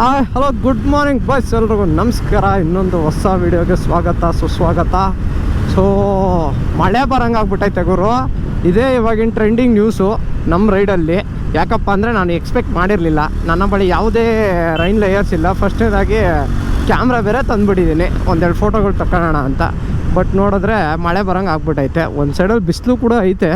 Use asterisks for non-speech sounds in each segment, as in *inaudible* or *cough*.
Hi hello good morning boys ಎಲ್ರಿಗೂ ನಮಸ್ಕಾರ. ಇನ್ನೊಂದು ಹೊಸ ವಿಡಿಯೋಗೆ ಸ್ವಾಗತ, ಸುಸ್ವಾಗತ. ಸೊ ಮಳೆ ಬರಂಗಾಗ್ಬಿಟ್ಟೈತೆ ಗುರು. ಇದೇ ಇವಾಗಿನ ಟ್ರೆಂಡಿಂಗ್ ನ್ಯೂಸು ನಮ್ಮ ರೈಡಲ್ಲಿ ಯಾಕಪ್ಪ ಅಂದರೆ ನಾನು ಎಕ್ಸ್ಪೆಕ್ಟ್ ಮಾಡಿರಲಿಲ್ಲ. ನನ್ನ ಬಳಿ ಯಾವುದೇ ರೈನ್ ಲೇಯರ್ಸ್ ಇಲ್ಲ. ಫಸ್ಟ್ನೇದಾಗಿ ಕ್ಯಾಮ್ರಾ ಬೇರೆ ತಂದುಬಿಟ್ಟಿದ್ದೀನಿ. ಒಂದೆರಡು ಫೋಟೋಗಳು ತಗೊಳ್ಳೋಣ ಅಂತ. ಬಟ್ ನೋಡಿದ್ರೆ ಮಳೆ ಬರೋಂಗೆ ಆಗ್ಬಿಟ್ಟೈತೆ. ಒಂದು ಸೈಡಲ್ಲಿ ಬಿಸಿಲು ಕೂಡ ಐತೆ.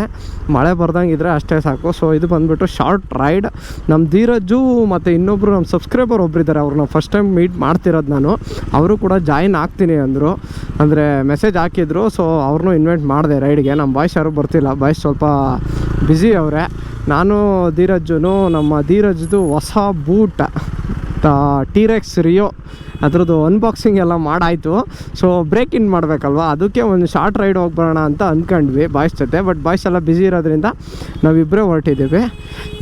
ಮಳೆ ಬರ್ದಂಗೆ ಇದ್ರೆ ಅಷ್ಟೇ ಸಾಕು. ಸೊ ಇದು ಬಂದುಬಿಟ್ಟು ಶಾರ್ಟ್ ರೈಡ್ ನಮ್ಮ ಧೀರಜ್ಜು ಮತ್ತು ಇನ್ನೊಬ್ಬರು ನಮ್ಮ ಸಬ್ಸ್ಕ್ರೈಬರ್ ಒಬ್ಬರಿದ್ದಾರೆ ಅವ್ರನ್ನ ಫಸ್ಟ್ ಟೈಮ್ ಮೀಟ್ ಮಾಡ್ತಿರೋದು ನಾನು. ಅವರು ಕೂಡ ಜಾಯಿನ್ ಆಗ್ತೀನಿ ಅಂದರು. ಅಂದರೆ ಮೆಸೇಜ್ ಹಾಕಿದ್ರು. ಸೊ ಅವ್ರನ್ನೂ ಇನ್ವೈಟ್ ಮಾಡಿದೆ ರೈಡ್ಗೆ ನಮ್ಮ ಬಾಯ್ಸ್ ಯಾರು ಬರ್ತಿಲ್ಲ. ಬಾಯ್ಸ್ ಸ್ವಲ್ಪ ಬ್ಯುಸಿ ಅವರೇ. ನಾನು, ಧೀರಜ್ಜುನು, ನಮ್ಮ ಧೀರಜ್ದು ಹೊಸ ಬೂಟ್ ಟೀರೆಕ್ಸ್ ರಿಯೋ ಅದ್ರದ್ದು ಅನ್ಬಾಕ್ಸಿಂಗ್ ಎಲ್ಲ ಮಾಡಾಯಿತು. ಸೊ ಬ್ರೇಕ್ ಇನ್ ಮಾಡಬೇಕಲ್ವಾ? ಅದಕ್ಕೆ ಒಂದು ಶಾರ್ಟ್ ರೈಡ್ ಹೋಗಿ ಬರೋಣ ಅಂತ ಅಂದ್ಕೊಂಡ್ವಿ ಬಾಯ್ಸ್ ಜೊತೆ. ಬಟ್ ಬಾಯ್ಸ್ ಎಲ್ಲ ಬ್ಯುಸಿ ಇರೋದ್ರಿಂದ ನಾವಿಬ್ಬರೇ ಹೊರಟಿದ್ದೀವಿ.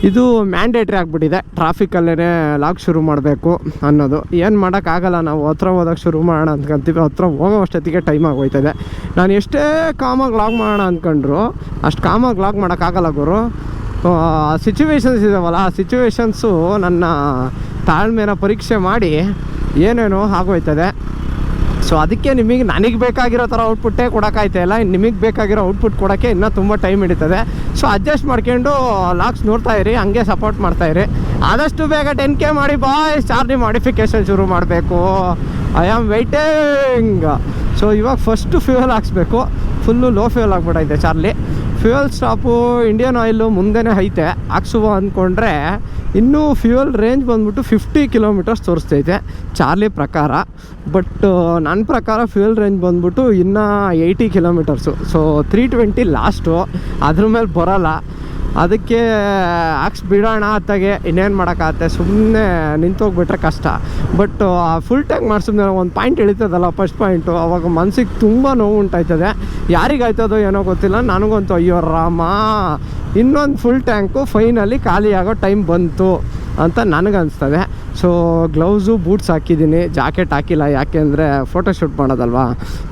ಇದು ಮ್ಯಾಂಡೇಟ್ರಿ ಆಗಿಬಿಟ್ಟಿದೆ. ಟ್ರಾಫಿಕಲ್ಲೇ ಲಾಕ್ ಶುರು ಮಾಡಬೇಕು ಅನ್ನೋದು. ಏನು ಮಾಡೋಕ್ಕಾಗಲ್ಲ ನಾವು ಹತ್ರ ಹೋದಾಗ ಶುರು ಮಾಡೋಣ ಅಂದ್ಕೊಂತೀವಿ ಹತ್ರ ಹೋಗೋ ಅಷ್ಟೊತ್ತಿಗೆ ಟೈಮ್ ಆಗೋಯ್ತದೆ. ನಾನು ಎಷ್ಟೇ ಕಾಮಾಗಿ ಲಾಗ್ ಮಾಡೋಣ ಅಂದ್ಕೊಂಡ್ರು ಅಷ್ಟು ಕಾಮಾಗಿ ಲಾಗ್ ಮಾಡೋಕ್ಕಾಗಲ್ಲ ಗುರು. ಸಿಚುವೇಶನ್ಸ್ ಇದಾವಲ್ಲ, ಆ ಸಿಚುವೇಶನ್ಸು ನನ್ನ ತಾಳ್ಮೆನ ಪರೀಕ್ಷೆ ಮಾಡಿ ಏನೇನೋ ಆಗೋಯ್ತದೆ. ಸೊ ಅದಕ್ಕೆ ನಿಮಗೆ ನನಗೆ ಬೇಕಾಗಿರೋ ಥರ ಔಟ್ಪುಟ್ಟೇ ಕೊಡೋಕ್ಕಾಯ್ತಾ ಇಲ್ಲ. ನಿಮಗೆ ಬೇಕಾಗಿರೋ ಔಟ್ಪುಟ್ ಕೊಡೋಕ್ಕೆ ಇನ್ನೂ ತುಂಬ ಟೈಮ್ ಹಿಡಿತದೆ. ಸೊ ಅಡ್ಜಸ್ಟ್ ಮಾಡ್ಕೊಂಡು ಲಾಕ್ಸ್ ನೋಡ್ತಾ ಇರಿ, ಹಂಗೆ ಸಪೋರ್ಟ್ ಮಾಡ್ತಾ ಇರಿ. ಆದಷ್ಟು ಬೇಗ ಟೆನ್ ಕೆ ಮಾಡಿ ಬಾಯ್ ಚಾರ್ಜಿ ಮಾಡಿಫಿಕೇಶನ್ ಶುರು ಮಾಡಬೇಕು. ಐ ಆಮ್ ವೆಯ್ಟಿಂಗ್ ಸೊ ಇವಾಗ ಫಸ್ಟು ಫ್ಯೂಯಲ್ ಹಾಕ್ಸ್ಬೇಕು. ಫುಲ್ಲು ಲೋ ಫ್ಯೂಯಲ್ ಆಗ್ಬಿಟ್ಟೈತೆ Charlie fuel stop, Indian oil ಮುಂದೆನೇ ಐತೆ. ಹಾಕ್ಸುವ ಅಂದ್ಕೊಂಡ್ರೆ ಇನ್ನೂ ಫ್ಯೂಯಲ್ ರೇಂಜ್ ಬಂದ್ಬಿಟ್ಟು ಫಿಫ್ಟಿ ಕಿಲೋಮೀಟರ್ಸ್ ತೋರಿಸ್ತೈತೆ ಚಾರ್ಲಿ ಪ್ರಕಾರ. ಬಟ್ ನನ್ನ ಪ್ರಕಾರ ಫ್ಯೂಯಲ್ ರೇಂಜ್ ಬಂದ್ಬಿಟ್ಟು ಇನ್ನೂ eighty kilometres. So three twenty last ಅದ್ರ ಮೇಲೆ ಬರೋಲ್ಲ. ಅದಕ್ಕೆ ಹಾಕ್ಸ್ ಬಿಡೋಣ ಅತ್ತಾಗೆ, ಇನ್ನೇನು ಮಾಡೋಕ್ಕಾಗತ್ತೆ? ಸುಮ್ಮನೆ ನಿಂತೋಗ್ಬಿಟ್ರೆ ಕಷ್ಟ. ಬಟ್ ಫುಲ್ ಟ್ಯಾಂಕ್ ಮಾಡಿಸಿದ್ಮೇಲೆ ಒಂದು ಪಾಯಿಂಟ್ ಇಳಿತದಲ್ಲ ಫಸ್ಟ್ ಪಾಯಿಂಟು ಅವಾಗ ಮನ್ಸಿಗೆ ತುಂಬ ನೋವು ಉಂಟಾಯ್ತದೆ. ಯಾರಿಗಾಯ್ತದೋ ಏನೋ ಗೊತ್ತಿಲ್ಲ, ನನಗಂತೂ ಅಯ್ಯೋ, ರಾಮ! ಇನ್ನೊಂದು ಫುಲ್ ಟ್ಯಾಂಕು ಫೈನಲಿ ಖಾಲಿಯಾಗೋ ಟೈಮ್ ಬಂತು ಅಂತ ನನಗನ್ಸ್ತದೆ. ಸೊ ಗ್ಲೌಸು ಬೂಟ್ಸ್ ಹಾಕಿದ್ದೀನಿ. ಜಾಕೆಟ್ ಹಾಕಿಲ್ಲ. ಯಾಕೆ ಅಂದರೆ ಫೋಟೋಶೂಟ್ ಮಾಡೋದಲ್ವಾ?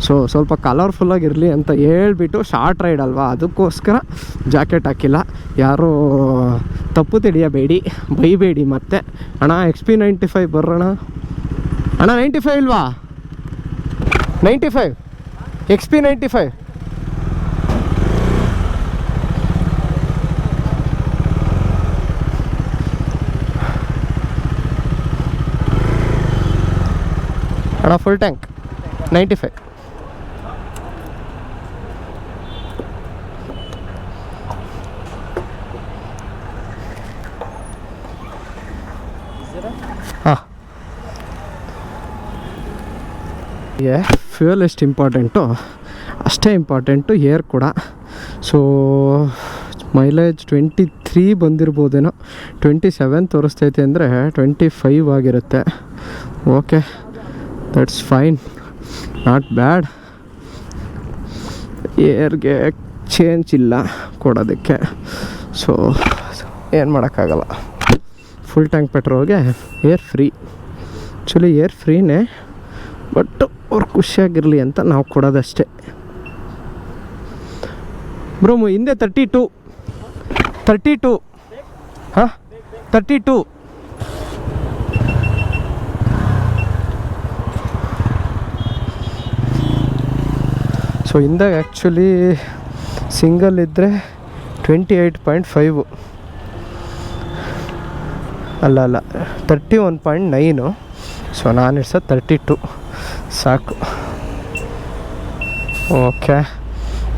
ಸೊ ಸ್ವಲ್ಪ ಕಲರ್ಫುಲ್ಲಾಗಿರಲಿ ಅಂತ ಹೇಳ್ಬಿಟ್ಟು ಶಾರ್ಟ್ ರೈಡ್ ಅಲ್ವಾ? ಅದಕ್ಕೋಸ್ಕರ ಜಾಕೆಟ್ ಹಾಕಿಲ್ಲ. ಯಾರೂ ತಪ್ಪು ತಿಳಿಯಬೇಡಿ. ಬೈಬೇಡಿ ಮತ್ತೆ. ಅಣ್ಣ ಎಕ್ಸ್ ಪಿ ನೈಂಟಿ ಫೈವ್ ಬರೋಣ ಅಣ್ಣ ನೈಂಟಿ ಫೈವ್ ಇಲ್ವಾ? Ninety five X P ninety five ಅಣ್ಣ ಫುಲ್ ಟ್ಯಾಂಕ್ ನೈಂಟಿ ಫೈವ್ ಹಾಂ ಫ್ಯೂಯಲ್ ಎಷ್ಟು ಇಂಪಾರ್ಟೆಂಟು ಅಷ್ಟೇ ಇಂಪಾರ್ಟೆಂಟು ಏರ್ ಕೂಡ. ಸೊ ಮೈಲೇಜ್ ಟ್ವೆಂಟಿ ತ್ರೀ ಬಂದಿರ್ಬೋದೇನೋ? ಟ್ವೆಂಟಿ ಸೆವೆನ್ ತೋರಿಸ್ತೈತೆ ಅಂದರೆ ಟ್ವೆಂಟಿ ಫೈವ್ ಆಗಿರುತ್ತೆ. Okay that's fine not bad ಏರ್ಗೆ change ಇಲ್ಲ ಕೊಡೋದಕ್ಕೆ. ಸೊ ಏನು ಮಾಡೋಕ್ಕಾಗಲ್ಲ. ಫುಲ್ ಟ್ಯಾಂಕ್ ಪೆಟ್ರೋಲ್ಗೆ ಏರ್ ಫ್ರೀ ಆ್ಯಕ್ಚುಲಿ ಏರ್ ಫ್ರೀನೇ ಬಟ್ ಅವ್ರು ಖುಷಿಯಾಗಿರಲಿ ಅಂತ ನಾವು ಕೊಡೋದಷ್ಟೇ. ಬ್ರೋಮು ಹಿಂದೆ ತರ್ಟಿ ಟು ತರ್ಟಿ ಟು ಹಾಂ ತರ್ಟಿ ಟು ಸೊ ಹಿಂದೆ ಆ್ಯಕ್ಚುಲಿ ಸಿಂಗಲ್ ಇದ್ದರೆ ಟ್ವೆಂಟಿ ಏಯ್ಟ್ ಪಾಯಿಂಟ್ ಫೈವು ಅಲ್ಲ ಅಲ್ಲ thirty one point nine so ನಾನು ಇಡ್ಸೋದು ತರ್ಟಿ ಟು ಸಾಕು ಓಕೆ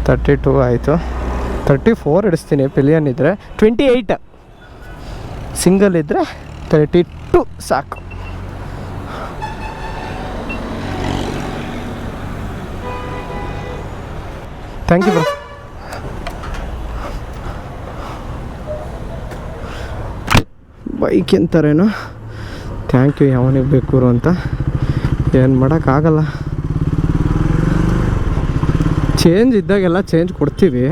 ತರ್ಟಿ ಟು ಆಯಿತು ತರ್ಟಿ ಫೋರ್ ಇಡಿಸ್ತೀನಿ ಪಿಲಿಯನ್ ಇದ್ದರೆ ಟ್ವೆಂಟಿ ಏಯ್ಟ್ ಸಿಂಗಲ್ ಇದ್ದರೆ ತರ್ಟಿ ಟು ಸಾಕು ಥ್ಯಾಂಕ್ ಯು ಬ್ರೋ ಬೈಕ್ ಎಂತಾರೇನೋ? ಥ್ಯಾಂಕ್ ಯು ಯಾವನಿಗೆ ಬೇಕು ಅಂತ. ಏನು ಮಾಡೋಕ್ಕಾಗಲ್ಲ ಚೇಂಜ್ ಇದ್ದಾಗೆಲ್ಲ ಚೇಂಜ್ ಕೊಡ್ತೀವಿ.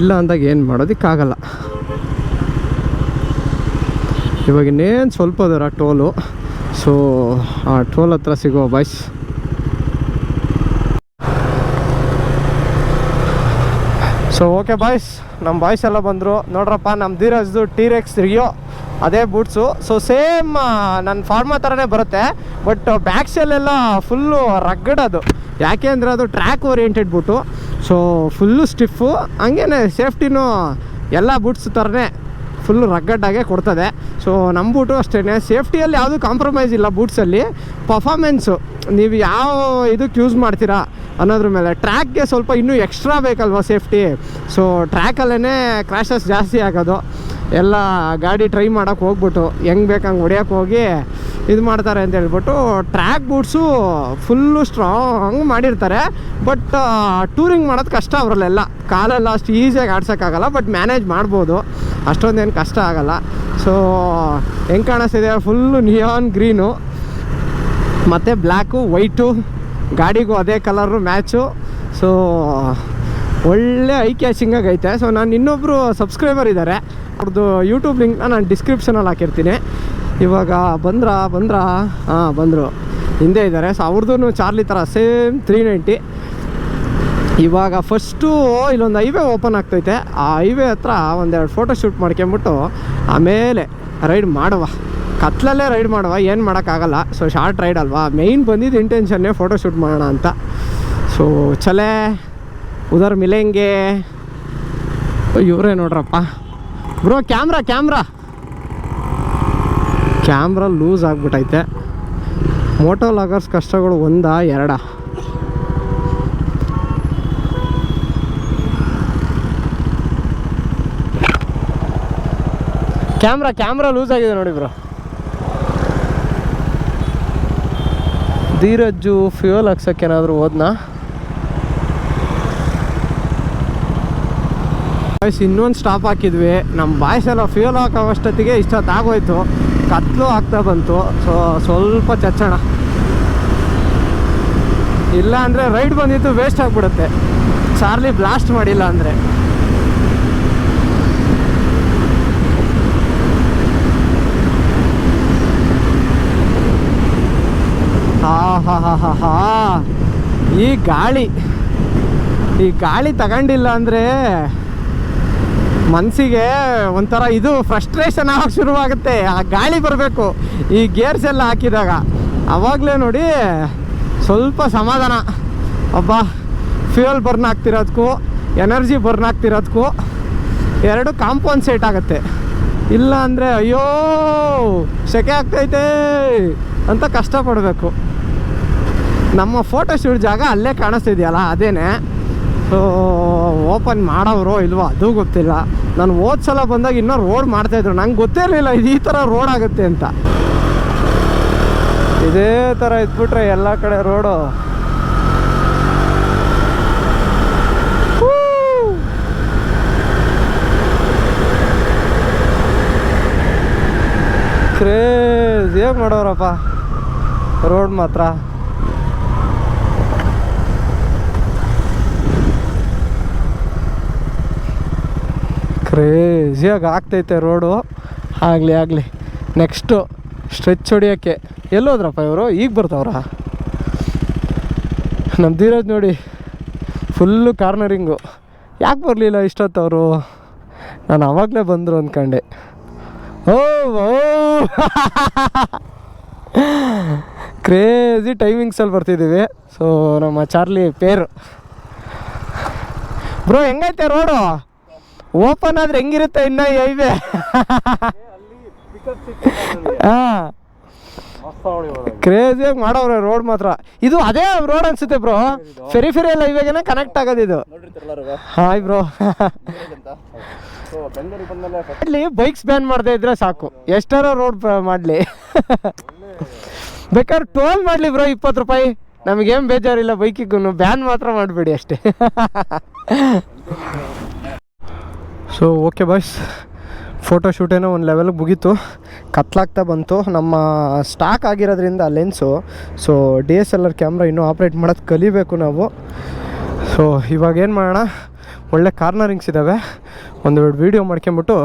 ಇಲ್ಲ ಅಂದಾಗ ಏನು ಮಾಡೋದಕ್ಕಾಗಲ್ಲ. ಇವಾಗ ಇನ್ನೇನು ಸ್ವಲ್ಪ ಅದರ ಟೋಲು ಸೊ ಆ ಟೋಲ್ ಹತ್ರ ಸಿಗೋ ಬಾಯ್ಸ್ ಸೊ ಓಕೆ ಬಾಯ್ಸ್ ನಮ್ಮ ಬಾಯ್ಸ್ ಎಲ್ಲ ಬಂದರು. ನೋಡ್ರಪ್ಪ ನಮ್ಮ ಧೀರಜ್ದು ಟೀರೆಕ್ಸ್ ರಿಯೋ ಅದೇ ಬೂಟ್ಸು ಸೊ ಸೇಮ್ ನನ್ನ ಫಾರ್ಮಾ ಥರನೇ ಬರುತ್ತೆ. ಬಟ್ ಬ್ಯಾಕ್ ಸೆಲ್ಲೆಲ್ಲ ಫುಲ್ಲು ರಗ್ಗಡ್ ಅದು. ಯಾಕೆ ಅಂದರೆ ಅದು track oriented boot so full stiff ಹಂಗೇನೆ ಸೇಫ್ಟಿನೂ ಎಲ್ಲ ಬೂಟ್ಸ್ ಥರನೇ ಫುಲ್ಲು ರಗ್ಗಡ್ಡಾಗೆ ಕೊಡ್ತದೆ. ಸೊ ನಮ್ಮ ಬೂಟು ಅಷ್ಟೇ ಸೇಫ್ಟಿಯಲ್ಲಿ ಯಾವುದೂ ಕಾಂಪ್ರಮೈಸ್ ಇಲ್ಲ ಬೂಟ್ಸಲ್ಲಿ ಪರ್ಫಾಮೆನ್ಸು ನೀವು ಯಾವ ಇದಕ್ಕೆ ಯೂಸ್ ಮಾಡ್ತೀರಾ? ಅನ್ನೋದ್ರ ಮೇಲೆ. ಟ್ರ್ಯಾಕ್ಗೆ ಸ್ವಲ್ಪ ಇನ್ನೂ ಎಕ್ಸ್ಟ್ರಾ ಬೇಕಲ್ವಾ ಸೇಫ್ಟಿ? ಸೊ ಟ್ರ್ಯಾಕಲ್ಲೇ ಕ್ರ್ಯಾಶಸ್ ಜಾಸ್ತಿ ಆಗೋದು. ಎಲ್ಲ ಗಾಡಿ ಟ್ರೈ ಮಾಡೋಕ್ಕೆ ಹೋಗ್ಬಿಟ್ಟು, ಹೆಂಗೆ ಬೇಕು ಹಂಗೆ ಹೊಡಿಯೋಕೆ ಹೋಗಿ ಇದು ಮಾಡ್ತಾರೆ ಅಂತ ಹೇಳ್ಬಿಟ್ಟು ಟ್ರ್ಯಾಕ್ ಬೂಟ್ಸು ಫುಲ್ಲು ಸ್ಟ್ರಾಂಗ್ ಮಾಡಿರ್ತಾರೆ. ಬಟ್ ಟೂರಿಂಗ್ ಮಾಡೋದು ಕಷ್ಟ ಅವರಲ್ಲೆಲ್ಲ. ಕಾಲೆಲ್ಲ ಅಷ್ಟು ಈಸಿಯಾಗಿ ಆಡ್ಸೋಕ್ಕಾಗಲ್ಲ ಬಟ್ ಮ್ಯಾನೇಜ್ ಮಾಡ್ಬೋದು. ಅಷ್ಟೊಂದೇನು ಕಷ್ಟ ಆಗಲ್ಲ. ಸೊ ಹೆಂಗೆ ಕಾಣಿಸ್ತಿದೆ? ಫುಲ್ಲು ನಿಯಾನ್ ಗ್ರೀನು ಮತ್ತು ಬ್ಲ್ಯಾಕು ವೈಟು ಗಾಡಿಗೂ ಅದೇ ಕಲರು, ಮ್ಯಾಚು. ಸೊ ಒಳ್ಳೆ ಐ ಕ್ಯಾಚಿಂಗಾಗಿ ಐತೆ. ಸೊ ನಾನು ಇನ್ನೊಬ್ಬರು ಸಬ್ಸ್ಕ್ರೈಬರ್ ಇದ್ದಾರೆ ಅವ್ರದ್ದು ಯೂಟ್ಯೂಬ್ ಲಿಂಕ್ನ ನಾನು ಡಿಸ್ಕ್ರಿಪ್ಷನಲ್ಲಿ ಹಾಕಿರ್ತೀನಿ. ಇವಾಗ ಬಂದ್ರ ಬಂದ್ರ? ಹಾಂ, ಬಂದರು. ಹಿಂದೆ ಇದ್ದಾರೆ ಸೊ ಅವ್ರದ್ದು ಚಾರ್ಲಿ ಥರ ಸೇಮ್ ತ್ರೀ ನೈಂಟಿ ಇವಾಗ ಫಸ್ಟು ಇಲ್ಲೊಂದು ಹೈವೇ ಓಪನ್ ಆಗ್ತೈತೆ. ಆ ಹೈವೇ ಹತ್ರ ಒಂದೆರಡು ಫೋಟೋ ಶೂಟ್ ಮಾಡ್ಕೊಂಬಿಟ್ಟು ಆಮೇಲೆ ರೈಡ್ ಮಾಡುವ. ಕತ್ಲಲ್ಲೇ ರೈಡ್ ಮಾಡುವ, ಏನು ಮಾಡೋಕ್ಕಾಗಲ್ಲ. ಸೊ ಶಾರ್ಟ್ ರೈಡ್ ಅಲ್ವಾ? ಮೇಯ್ನ್ ಬಂದಿದ್ದು ಇಂಟೆನ್ಷನ್ನೇ ಫೋಟೋ ಶೂಟ್ ಮಾಡೋಣ ಅಂತ. ಸೊ ಚಲೇ ಉದರ್ ಮಿಲೆಂಗೆ. ಇವರೇ ನೋಡ್ರಪ್ಪ. Bro camera camera camera loose ಆಗಿಬಿಟ್ಟೈತೆ moto loggers ಕಷ್ಟಗಳು ಒಂದಾ ಎರಡಾ? ಕ್ಯಾಮ್ರಾ ಕ್ಯಾಮ್ರಾ ಲೂಸ್ ಆಗಿದೆ ನೋಡಿ ಬ್ರೋ ಧೀರಜ್ಜು ಫ್ಯೂಯಲ್ ಹಾಕ್ಸಕ್ಕೆ ಏನಾದರೂ ಹೋದ್ನಾ? ಬಾಯ್ಸ್ ಇನ್ನೊಂದು ಸ್ಟಾಪ್ ಹಾಕಿದ್ವಿ. ನಮ್ಮ ಬಾಯ್ಸ್ ಎಲ್ಲ ಫ್ಯೂಯಲ್ ಇಷ್ಟೊತ್ತು ಆಗೋಯ್ತು. ಕತ್ಲು ಆಗ್ತಾ ಬಂತು. ಸೊ ಸ್ವಲ್ಪ ಚಚ್ಚಣ. ಇಲ್ಲ ಅಂದರೆ ರೈಡ್ ಬಂದಿತ್ತು ವೇಸ್ಟ್ ಆಗಿಬಿಡುತ್ತೆ. ಚಾರ್ಲಿ ಬ್ಲಾಸ್ಟ್ ಮಾಡಿಲ್ಲ ಅಂದರೆ. ಹಾ ಈ ಗಾಳಿ ಈ ಗಾಳಿ ತಗೊಂಡಿಲ್ಲ ಅಂದರೆ ಮನಸ್ಸಿಗೆ ಒಂಥರ ಇದು ಫ್ರಸ್ಟ್ರೇಷನ್ ಆಗಕ್ಕೆ ಶುರುವಾಗುತ್ತೆ. ಆ ಗಾಳಿ ಬರಬೇಕು. ಈ ಗೇರ್ಸ್ ಎಲ್ಲ ಹಾಕಿದಾಗ ಅವಾಗಲೇ ನೋಡಿ ಸ್ವಲ್ಪ ಸಮಾಧಾನ. ಒಬ್ಬ ಫ್ಯೂಯಲ್ ಬರ್ನ್ ಆಗ್ತಿರೋದಕ್ಕೂ ಎನರ್ಜಿ ಬರ್ನ್ ಆಗ್ತಿರೋದಕ್ಕೂ ಎರಡು ಸೆಟ್ ಆಗುತ್ತೆ. ಇಲ್ಲ ಅಂದರೆ ಅಯ್ಯೋ, ಸೆಕೆ ಆಗ್ತೈತೆ ಅಂತ ಕಷ್ಟಪಡಬೇಕು. ನಮ್ಮ ಫೋಟೋ ಶೂಟ್ ಜಾಗ ಅಲ್ಲೇ ಕಾಣಿಸ್ತಿದೆಯಲ್ಲ, ಅದೇನೆ. ಸೊ ಓಪನ್ ಮಾಡೋರು ಇಲ್ವೋ ಅದು ಗೊತ್ತಿಲ್ಲ. ನಾನು ಹೋದ ಸಲ ಬಂದಾಗ ಇನ್ನೂ ರೋಡ್ ಮಾಡ್ತಾಯಿದ್ರು ನಂಗೆ ಗೊತ್ತೇ ಇರಲಿಲ್ಲ ಇದು ಈ ಥರ ರೋಡ್ ಆಗುತ್ತೆ ಅಂತ. ಇದೇ ಥರ ಇದ್ಬಿಟ್ರೆ ಎಲ್ಲ ಕಡೆ ರೋಡು ಕ್ರೇಜ್ ಏನು ಮಾಡೋರಪ್ಪ? ರೋಡ್ ಮಾತ್ರ. ಕ್ರೇಜಿಯಾಗಿ ಆಗ್ತೈತೆ ರೋಡು ಆಗಲಿ ಆಗಲಿ. Next stretch ಹೊಡಿಯೋಕ್ಕೆ. ಎಲ್ಲೋದ್ರಪ್ಪ ಇವರು? ಈಗ ಬರ್ತಾವ್ರ? ನಮ್ಮ ಧೀರಜ್ ನೋಡಿ ಫುಲ್ಲು ಕಾರ್ನರಿಂಗು ಯಾಕೆ ಬರಲಿಲ್ಲ ಇಷ್ಟೊತ್ತವರು ನಾನು ಆವಾಗಲೇ ಬಂದರು ಅಂದ್ಕೊಂಡೆ ಓ ಓ. ಕ್ರೇಜಿ ಟೈಮಿಂಗ್ಸಲ್ಲಿ ಬರ್ತಿದ್ದೀವಿ ಸೊ ನಮ್ಮ ಚಾರ್ಲಿ ಪೇರು. ಬ್ರೋ ಹೆಂಗೈತೆ ರೋಡು ಓಪನ್ ಆದ್ರೆ ಹೆಂಗಿರುತ್ತೆ ಇನ್ನ ಹೈವೇ ಹಾ. ಕ್ರೇಜಿಯಾಗಿ ಮಾಡವ್ರೆ ರೋಡ್ ಮಾತ್ರ. ಇದು ಅದೇ ರೋಡ್ ಅನ್ಸುತ್ತೆ ಬ್ರೋ ಫೆರಿ ಫೆರಿ ಎಲ್ಲ ಇವಾಗೇನೆ ಕನೆಕ್ಟ್ ಆಗೋದು ಇದು. ಹಾಯ್ ಬ್ರೋ ಇಲ್ಲಿ ಬೈಕ್ಸ್ ಬ್ಯಾನ್ ಮಾಡದೇ ಇದ್ರೆ ಸಾಕು. ಎಷ್ಟಾರ ರೋಡ್ ಮಾಡಲಿ. ಬೇಕಾದ್ರೆ ಟೋಲ್ ಮಾಡಲಿ ಬ್ರೋ ಇಪ್ಪತ್ತು ರೂಪಾಯಿ. ನಮಗೇನು ಬೇಜಾರಿಲ್ಲ ಬೈಕಿಗೂ ಬ್ಯಾನ್ ಮಾತ್ರ ಮಾಡಬೇಡಿ ಅಷ್ಟೇ. ಸೊ ಓಕೆ ಬಾಯ್ಸ್ ಫೋಟೋ ಶೂಟೇನೋ ಒಂದು ಲೆವೆಲ್ಗೆ ಮುಗೀತು. ಕತ್ಲಾಗ್ತಾ ಬಂತು. ನಮ್ಮ ಸ್ಟಾಕ್ ಆಗಿರೋದ್ರಿಂದ lens so D S L R camera ಇನ್ನೂ ಆಪ್ರೇಟ್ ಮಾಡೋದು ಕಲಿಬೇಕು ನಾವು. ಸೊ ಇವಾಗ ಏನು ಮಾಡೋಣ? ಒಳ್ಳೆ ಕಾರ್ನರಿಂಗ್ಸ್ ಇದ್ದಾವೆ ಒಂದೆರಡು ವೀಡಿಯೋ ಮಾಡ್ಕೊಂಬಿಟ್ಟು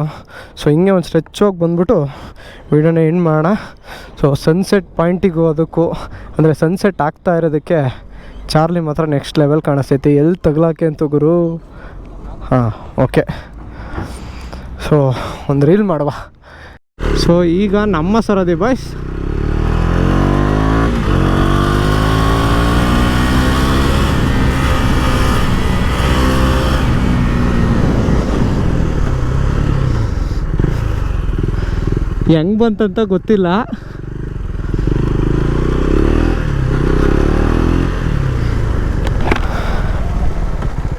ಸೊ ಹಿಂಗೆ ಒಂದು ಸ್ಟ್ರೆಚ್ ಹೋಗಿ ಬಂದ್ಬಿಟ್ಟು ವೀಡಿಯೋನ ಎಂಡ್ ಮಾಡೋಣ. ಸೊ ಸನ್ಸೆಟ್ ಪಾಯಿಂಟಿಗೂ ಅದಕ್ಕೂ, ಅಂದರೆ ಸನ್ಸೆಟ್ ಆಗ್ತಾ ಇರೋದಕ್ಕೆ ಚಾರ್ಲಿ ಮಾತ್ರ ನೆಕ್ಸ್ಟ್ ಲೆವೆಲ್ ಕಾಣಿಸ್ತೈತಿ. ಎಲ್ಲಿ ತಗ್ಲಾಕೆ ಅಂತ ಗುರು? ಹಾಂ ಓಕೆ ಸೊ ಒಂದು ರೀಲ್ ಮಾಡುವ. ಸೊ ಈಗ ನಮ್ಮ ಸರದಿ ಬಾಯ್ಸ್ ಹೆಂಗ್ ಬಂತಂತ ಗೊತ್ತಿಲ್ಲ.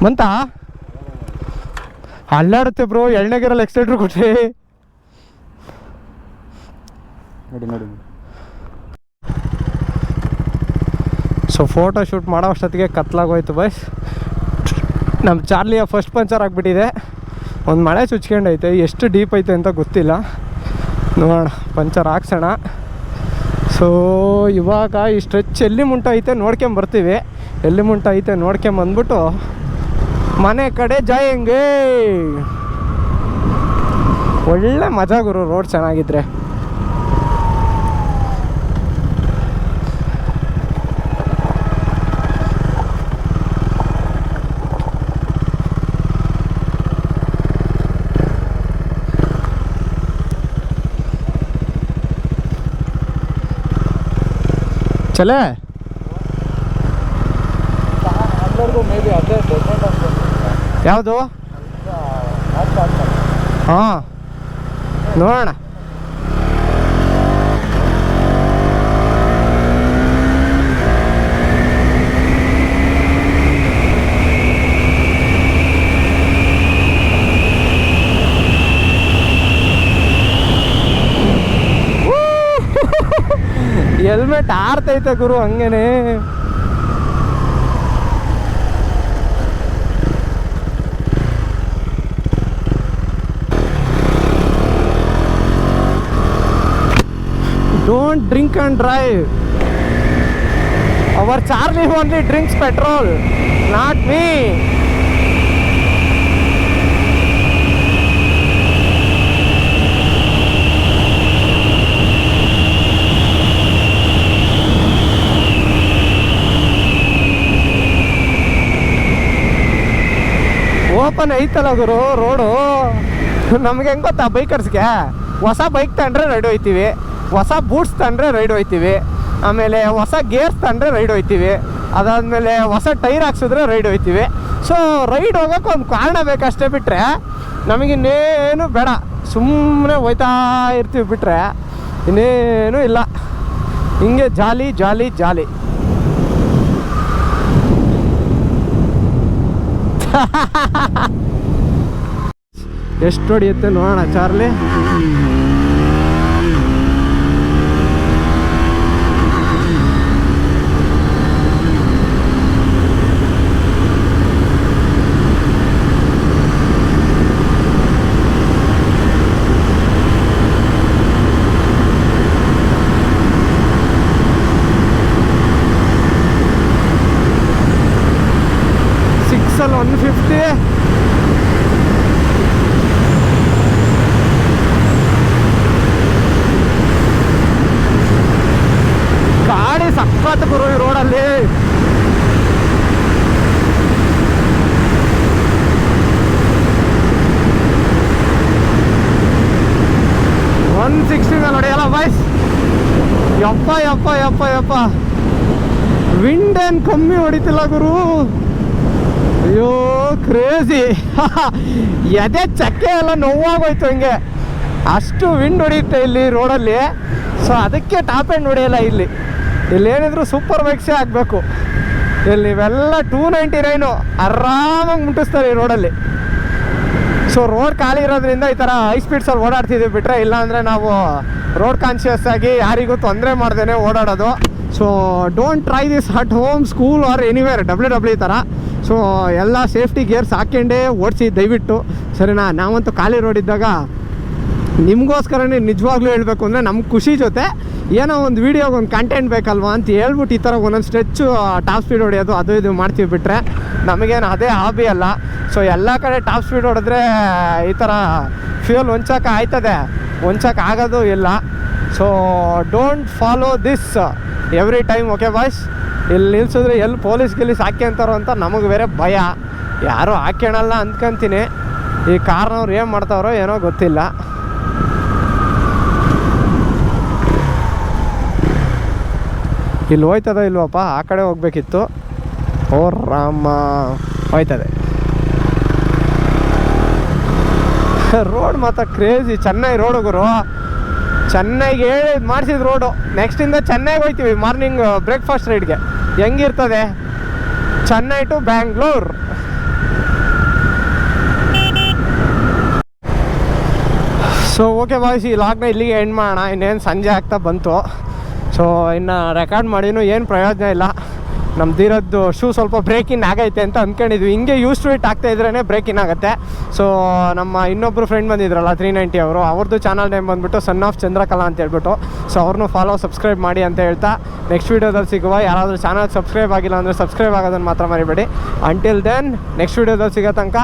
ಬಂತಾ? ಅಲ್ಲಾಡುತ್ತೆ ಬ್ರೋ ಎಳ್ಳೆಗಿರಲ್ಲ ಎಕ್ಸೈಟ್ರ್ ಕೊಟ್ಟೆ ನೋಡಿ ನೋಡಿ. ಸೊ ಫೋಟೋ ಶೂಟ್ ಮಾಡೋ ಅಷ್ಟೊತ್ತಿಗೆ ಕತ್ಲಾಗೋಯ್ತು ಬಸ್ ನಮ್ಮ ಚಾರ್ಲಿಯ ಫಸ್ಟ್ ಪಂಚರ್ ಆಗಿಬಿಟ್ಟಿದೆ. ಒಂದು ಮಳೆ ಚುಚ್ಕೊಂಡೈತೆ ಎಷ್ಟು ಡೀಪ್ ಐತೆ ಅಂತ ಗೊತ್ತಿಲ್ಲ. ನೋಡೋಣ ಪಂಚರ್ ಹಾಕ್ಸೋಣ. ಸೊ ಇವಾಗ ಈ ಸ್ಟ್ರೆಚ್ ಎಲ್ಲಿ ಮುಂಟ ಐತೆ ನೋಡ್ಕೊಂಬರ್ತೀವಿ. ಎಲ್ಲಿ ಮುಂಟ ಐತೆ ನೋಡ್ಕೊಂಬಂದ್ಬಿಟ್ಟು ಮನೆ ಕಡೆ ಜಾಯಂಗೆ ಒಳ್ಳೆ ಮಜಾ ಗುರು ರೋಡ್ ಚೆನ್ನಾಗಿದ್ರೆ. ಚಲೇ ಎಲ್ಲರಿಗೂ ಮೇ ಬಿ ಅದೇ ಡಿಪೆಂಡ್ ಯಾವುದು? ಹಾಂ. ನೋಡೋಣ. ಹೆಲ್ಮೆಟ್ *laughs* ಆರ್ತೈತೆ ಗುರು ಹಂಗೇನೆ. Don't drink and drive our charge only drinks petrol not me open ಐತಲ್ಲ ಗುರು ರೋಡು ನಮ್ಗೆ ಹೆಂಗ್ ಗೊತ್ತಾ ಬೈಕರ್ಸ್ಗೆ ಹೊಸ ಬೈಕ್ ತಂಡ್ರೆ ರೆಡಿ ಹೋಯ್ತಿವಿ. ಹೊಸ ಬೂಟ್ಸ್ ತಂದರೆ ರೈಡ್ ಹೋಯ್ತೀವಿ. ಆಮೇಲೆ ಹೊಸ ಗೇರ್ಸ್ ತಂದರೆ ರೈಡ್ ಹೋಯ್ತೀವಿ. ಅದಾದಮೇಲೆ ಹೊಸ ಟೈರ್ ಹಾಕ್ಸಿದ್ರೆ ರೈಡ್ ಹೋಯ್ತೀವಿ. ಸೊ ರೈಡ್ ಹೋಗೋಕೆ ಒಂದು ಕಾರಣ ಬೇಕಷ್ಟೇ ಬಿಟ್ಟರೆ ನಮಗಿನ್ನೇನು ಬೇಡ. ಸುಮ್ಮನೆ ಹೋಯ್ತಾ ಇರ್ತೀವಿ ಬಿಟ್ಟರೆ ಇನ್ನೇನು ಇಲ್ಲ. ಹಿಂಗೆ ಜಾಲಿ ಜಾಲಿ ಜಾಲಿ. *laughs* ಎಷ್ಟು ಹೊಡಿಯುತ್ತೆ ನೋಡೋಣ, ಚಾರ್ಲಿ ಸಿಕ್ಸಲ್ಲಿ ಒನ್ ಫಿಫ್ಟಿ ಗಾಡಿ ಸಖತ್ ಗುರು ಈ ರೋಡಲ್ಲಿ ಒನ್ ಸಿಕ್ಸ್ಟಿ ಮೇಲೆ ಹೊಡೆಯಲ್ಲ ಬಾಯ್ಸ್ ಯಪ್ಪ ಯಪ್ಪ ಯಪ್ಪ ಯಪ್ಪ ವಿಂಡ್ ಏನು ಕಮ್ಮಿ ಹೊಡಿತಿಲ್ಲ ಗುರು? ಅಯ್ಯೋ ಕ್ರೇಜಿ *laughs* ಎದೆ ಚಕ್ಕೆ ಎಲ್ಲ ನೋವಾಗೋಯ್ತು ಹಿಂಗೆ. ಅಷ್ಟು ವಿಂಡ್ ಹೊಡಿಯುತ್ತೆ ಇಲ್ಲಿ ರೋಡಲ್ಲಿ ಸೊ ಅದಕ್ಕೆ ಟಾಪ್ ಆ್ಯಂಡ್ ಹೊಡೆಯಲ್ಲ ಇಲ್ಲಿ. ಇಲ್ಲಿ ಏನಿದ್ರು ಸೂಪರ್ ಬೈಕ್ಸೇ ಆಗಬೇಕು. ಇಲ್ಲಿ ಇವೆಲ್ಲ ಟೂ ನೈಂಟಿ ನೈನು ಆರಾಮಾಗಿ ಮುಟ್ಟಿಸ್ತಾರೆ ಈ ರೋಡಲ್ಲಿ ಸೊ ರೋಡ್ ಖಾಲಿ ಇರೋದ್ರಿಂದ ಈ ಥರ ಹೈ ಸ್ಪೀಡ್ಸಲ್ಲಿ ಓಡಾಡ್ತಿದ್ದೀವಿ ಬಿಟ್ಟರೆ ಇಲ್ಲಾಂದರೆ ನಾವು ರೋಡ್ ಕಾನ್ಷಿಯಸ್ ಆಗಿ ಯಾರಿಗೂ ತೊಂದರೆ ಮಾಡ್ದೇನೆ ಓಡಾಡೋದು. So don't try this at home school or anywhere W W ಥರ ಸೊ ಎಲ್ಲ ಸೇಫ್ಟಿ ಗೇರ್ಸ್ ಹಾಕ್ಯಂಡೇ ಓಡಿಸಿ, ದಯವಿಟ್ಟು. ಸರಿನಾ? ನಾವಂತೂ ಖಾಲಿ ರೋಡ್ ಇದ್ದಾಗ ನಿಮಗೋಸ್ಕರನೇ ನಿಜವಾಗ್ಲೂ ಹೇಳಬೇಕು ಅಂದರೆ ನಮ್ಮ ಖುಷಿ ಜೊತೆ ಏನೋ ಒಂದು ವೀಡಿಯೋಗೆ ಒಂದು ಕಂಟೆಂಟ್ ಬೇಕಲ್ವಾ ಅಂತ ಹೇಳ್ಬಿಟ್ಟು ಈ ಥರ ಒಂದೊಂದು ಸ್ಟ್ರೆಚ್ಚು ಟಾಪ್ ಸ್ಪೀಡ್ ಹೊಡೆಯೋದು, ಅದು ಇದು ಮಾಡ್ತೀವಿ ಬಿಟ್ಟರೆ ನಮಗೇನು ಅದೇ ಹಾಬಿ ಅಲ್ಲ. ಸೊ ಎಲ್ಲ ಕಡೆ ಟಾಪ್ ಸ್ಪೀಡ್ ಹೊಡೆದ್ರೆ ಈ ಥರ ಫ್ಯೂಯಲ್ ಹೊಂಚಕ್ಕೆ ಆಯ್ತದೆ. ಹೊಂಚಕ್ಕೆ ಆಗೋದು ಇಲ್ಲ. So don't follow this every time okay boys ಇಲ್ಲಿ ನಿಲ್ಸಿದ್ರೆ ಎಲ್ಲಿ ಪೊಲೀಸ್ ಗಿಲೀಸ್ ಹಾಕ್ಯಂತಾರೋ ಅಂತ ನಮಗೆ ಬೇರೆ ಭಯ. ಯಾರೂ ಹಾಕ್ಯಣಲ್ಲ ಅಂದ್ಕಂತೀನಿ ಈ ಕಾರ್ನವ್ರು ಏನು ಮಾಡ್ತಾವ್ರೋ ಏನೋ ಗೊತ್ತಿಲ್ಲ. ಇಲ್ಲಿ ಹೋಯ್ತದ ಇಲ್ವಪ್ಪ? ಆ ಕಡೆ ಹೋಗ್ಬೇಕಿತ್ತು. ಓ, ರಾಮ. ಹೋಯ್ತದೆ. *laughs* ರೋಡ್ ಮಾತ್ರ ಕ್ರೇಜಿ ಚೆನ್ನೈ ರೋಡ್ ಹುಡುಗರು ಚೆನ್ನೈಗೆ ಹೇಳಿ ಮಾಡಿಸಿದ್ರು ರೋಡು ನೆಕ್ಸ್ಟಿಂದ ಚೆನ್ನಾಗಿ ಹೋಯ್ತೀವಿ ಮಾರ್ನಿಂಗ್ ಬ್ರೇಕ್ಫಾಸ್ಟ್ ರೈಡ್ಗೆ ಹೆಂಗಿರ್ತದೆ? Chennai to Bangalore so okay boys ಈ ಲಾಗ್ನ ಇಲ್ಲಿಗೆ ಎಂಡ್ ಮಾಡೋಣ. ಇನ್ನೇನು ಸಂಜೆ ಆಗ್ತಾ ಬಂತು. ಸೊ ಇನ್ನು ರೆಕಾರ್ಡ್ ಮಾಡಿನೂ ಏನು ಪ್ರಯೋಜನ ಇಲ್ಲ. ನಮ್ದಿರೋದು ಶೂ ಸ್ವಲ್ಪ ಬ್ರೇಕ್ ಆಗೈತೆ ಅಂತ ಅಂದ್ಕೊಂಡಿದ್ವಿ ಹಿಂಗೆ ಯೂಸ್ ಟು ಇಟ್ ಆಗ್ತಾ ಇದ್ರೇ ಬ್ರೇಕ್ ಆಗುತ್ತೆ. ಸೊ ನಮ್ಮ ಇನ್ನೊಬ್ಬರು ಫ್ರೆಂಡ್ ಬಂದಿದ್ರಲ್ಲ ತ್ರೀ ನೈಂಟಿ ಅವರು, ಅವ್ರದ್ದು ಚಾನಲ್ ನೇಮ್ ಬಂದ್ಬಿಟ್ಟು ಸನ್ ಆಫ್ ಚಂದ್ರಕಲಾ ಅಂತ ಹೇಳ್ಬಿಟ್ಟು. ಸೊ ಅವ್ರನ್ನೂ ಫಾಲೋ ಸಬ್ಸ್ಕ್ರೈಬ್ ಮಾಡಿ ಅಂತ ಹೇಳ್ತಾ ನೆಕ್ಸ್ಟ್ ವೀಡಿಯೋದಲ್ಲಿ ಸಿಗುವ ಯಾರಾದರೂ ಚಾನಲ್ ಸಬ್ಸ್ಕ್ರೈಬ್ ಆಗಿಲ್ಲ ಅಂದರೆ ಸಬ್ಸ್ಕ್ರೈಬ್ ಆಗೋದನ್ನು ಮಾತ್ರ ಮರಿಬೇಡಿ. ಅಂಟಿಲ್ ದೆನ್ ನೆಕ್ಸ್ಟ್ ವೀಡಿಯೋದಲ್ಲಿ ಸಿಗೋ ತನಕ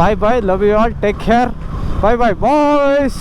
bye bye love you all take care bye bye boys